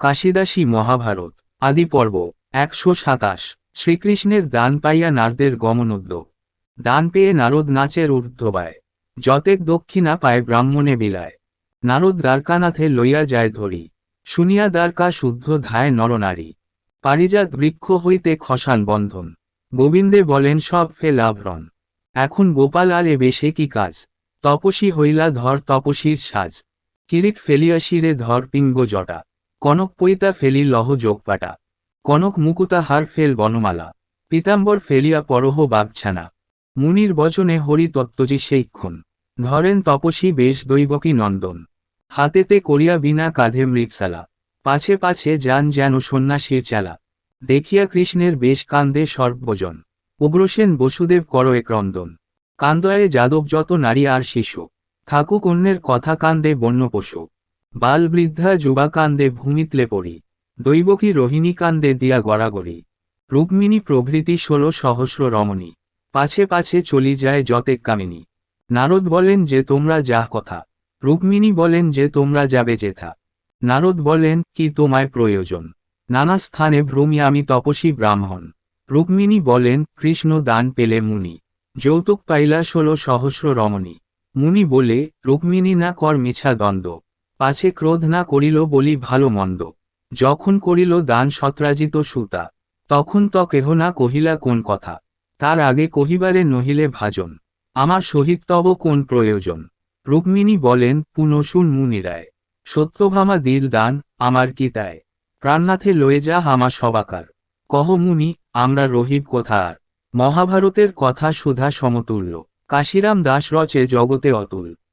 কাশিদাসী মহাভারত, আদি পর্ব, একশো সাতাশ। শ্রীকৃষ্ণের দান পাইয়া নারদের গমনোদ্যোগ। দান পেয়ে নারদ নাচের ঊর্ধ্ববায়। যতেক দক্ষিণা পায় ব্রাহ্মণে বিলায়। নারদ দ্বারকানাথে লইয়া যায় ধরি। শুনিয়া দ্বারকা শুদ্ধ ধায় নরনারী পারিজাত বৃক্ষ হইতে খসান বন্ধন। গোবিন্দে বলেন, সব ফে লাভরণ এখন গোপাল আর এ বেশে কি কাজ? তপসী হইলা ধর তপসীর সাজ। কিরিট ফেলিয়া শিরে ধর পিঙ্গ জটা। কনক পৈতা ফেলি লহ যোগপাটা। কনক মুকুতা হার ফেল বনমালা। পীতাম্বর ফেলিয়া পরহ বাগছানা। মুনির বচনে হরি তত্ত্বজি সেইক্ষণ। ধরেন তপসী বেশ দৈবকী নন্দন। হাতেতে করিয়া বিনা কাঁধে মৃগশালা। পাছে পাছে যান যেন সন্ন্যাসীর চালা। দেখিয়া কৃষ্ণের বেশ কান্দে সর্বজন। উগ্রসেন বসুদেব কর এক রন্দন কান্দয়ে যাদব যত নারী আর শিশু। থাকুক অন্যের কথা কান্দে বন্য পশু। বাল বৃদ্ধা যুবা কান্দে ভূমিতলে পড়ি, দৈবকী রোহিণী কান্দে দিয়া গড়াগড়ি। রুক্মিণী প্রভৃতি ষোলো সহস্র রমণী, পাছে পাছে চলি যায় যতেক কামিনী। নারদ বলেন যে তোমরা যাহ কথা, রুক্মিণী বলেন যে তোমরা যাবে যেথা। নারদ বলেন, কি তোমায় প্রয়োজন? নানা স্থানে ভ্রমি আমি তপসী ব্রাহ্মণ। রুক্মিণী বলেন, কৃষ্ণ দান পেলে মুনি, যৌতুক পাইলা ষোলো সহস্র রমণী। মুনি বলে, রুক্মিণী না কর মিছা দ্বন্দ্ব। পাছে ক্রোধ না করিল বলি ভালো মন্দ। যখন করিল দান সত্রাজিত সুতা, তখন ত কেহ না কহিলা কোন কথা। তার আগে কহিবারে নহিলে ভাজন। আমার সহিত তব কোন প্রয়োজন? রুক্মিণী বলেন পুনশুন মুনিরায়। সত্যভামা দিল দান, আমার কি তাই? প্রাণনাথে লয়ে যা হামা সবাকার। কহ মুনি, আমরা রহিব কোথা আর মহাভারতের কথা সুধা সমতুল্য। কাশিরাম দাস রচে জগতে অতুল।